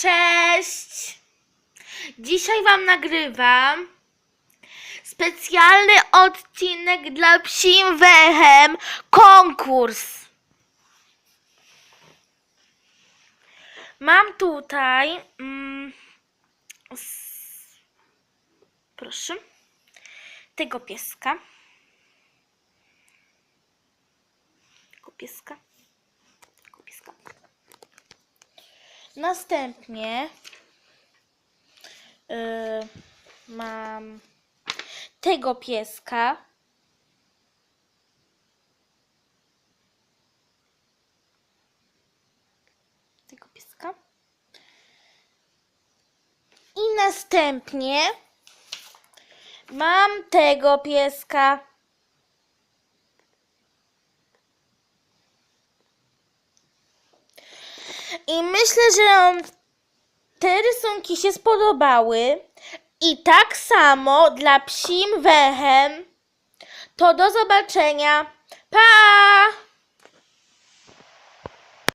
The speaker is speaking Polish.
Cześć! Dzisiaj Wam nagrywam specjalny odcinek dla psim wechem konkurs. Mam tutaj. Mm, s- proszę. Tego pieska. Tego pieska. Tego pieska. Następnie y, mam tego pieska. Tego pieska. I następnie mam tego pieska. I myślę, że te rysunki się spodobały. I tak samo dla psim wechem. To do zobaczenia. Pa!